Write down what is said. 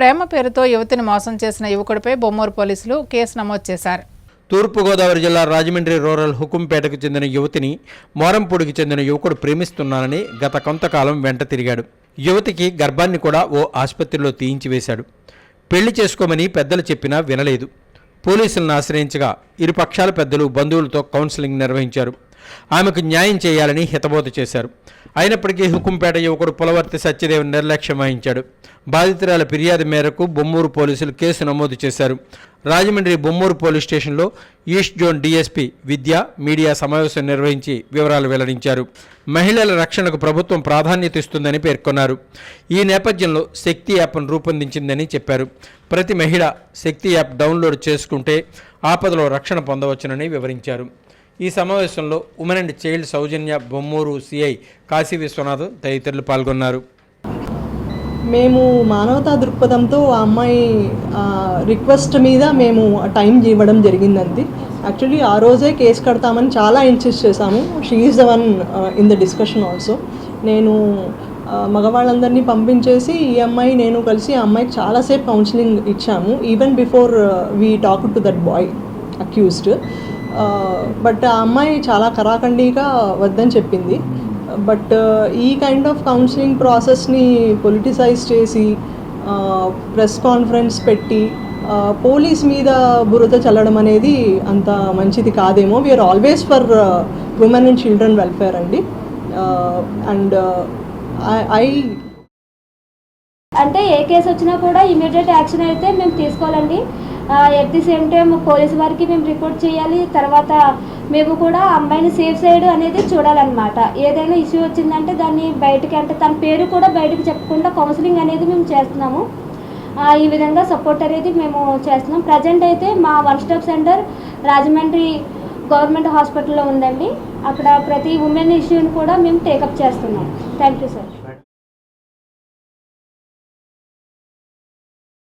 ప్రేమ పేరుతో యువతిని మోసం చేసిన యువకుడిపై బొమ్మూరు పోలీసులు కేసు నమోదు చేశారు. తూర్పుగోదావరి జిల్లా రాజమండ్రి రూరల్ హుకుంపేటకు చెందిన యువతిని మోరంపూడికి చెందిన యువకుడు ప్రేమిస్తున్నానని గత కొంతకాలం వెంట తిరిగాడు. యువతికి గర్భాన్ని కూడా ఓ ఆసుపత్రిలో తీయించివేశాడు పెళ్ళి చేసుకోమని పెద్దలు చెప్పినా వినలేదు. పోలీసులను ఆశ్రయించగా ఇరు పక్షాల పెద్దలు బంధువులతో కౌన్సిలింగ్ నిర్వహించారు. ఆమెకు న్యాయం చేయాలని హితబోధ చేశారు. అయినప్పటికీ హుకుంపేట యువకుడు పులవర్తి సత్యదేవ్ నిర్లక్ష్యం వహించాడు. బాధితురాల ఫిర్యాదు మేరకు బొమ్మూరు పోలీసులు కేసు నమోదు చేశారు. రాజమండ్రి బొమ్మూరు పోలీస్ స్టేషన్లో east zone DSP Vidya media సమావేశం నిర్వహించి వివరాలు వెల్లడించారు. మహిళల రక్షణకు ప్రభుత్వం ప్రాధాన్యత ఇస్తుందని పేర్కొన్నారు. ఈ నేపథ్యంలో శక్తి యాప్ను రూపొందించిందని చెప్పారు. ప్రతి మహిళ శక్తి యాప్ డౌన్లోడ్ చేసుకుంటే ఆపదలో రక్షణ పొందవచ్చునని వివరించారు. ఈ సమావేశంలో women and child Soujanya Bommuru CI Kasi Viswanath తదితరులు పాల్గొన్నారు. మేము మానవతా దృక్పథంతో ఆ అమ్మాయి రిక్వెస్ట్ మీద మేము టైం ఇవ్వడం జరిగిందండి. యాక్చువల్లీ ఆ రోజే కేసు కడతామని చాలా ఇన్సిస్ట్ చేశాము. She is the one in the discussion also నేను మగవాళ్ళందరినీ పంపించేసి ఈ అమ్మాయి నేను కలిసి ఆ అమ్మాయికి చాలాసేపు కౌన్సిలింగ్ ఇచ్చాము. Even before we talk to that boy accused but ఆ అమ్మాయి చాలా కరాఖండిగా వద్దని చెప్పింది. బట్ ఈ కైండ్ ఆఫ్ కౌన్సిలింగ్ ప్రాసెస్ని పొలిటిసైజ్ చేసి ప్రెస్ కాన్ఫరెన్స్ పెట్టి పోలీస్ మీద బురద చల్లడం అనేది అంత మంచిది కాదేమో. We're always for women and. Children welfare అండి అండ్ ఐ అంటే ఏ కేసు వచ్చినా కూడా ఇమీడియట్ యాక్షన్ అయితే మేము తీసుకోవాలండి. At the same time police వారికి మేము రిపోర్ట్ చేయాలి. తర్వాత మేము కూడా అమ్మాయిని సేఫ్ సైడ్ అనేది చూడాలన్నమాట. ఏదైనా ఇష్యూ వచ్చిందంటే దాన్ని బయటకి అంటే తన పేరు కూడా బయటకు చెప్పకుండా కౌన్సిలింగ్ అనేది మేము చేస్తున్నాము. ఈ విధంగా సపోర్ట్ అనేది మేము చేస్తున్నాం. ప్రజెంట్ అయితే మా one stop centre Rajahmundry government హాస్పిటల్లో ఉందండి. అక్కడ ప్రతి ఉమెన్ ఇష్యూని కూడా మేము టేకప్ చేస్తున్నాం. Thank you sir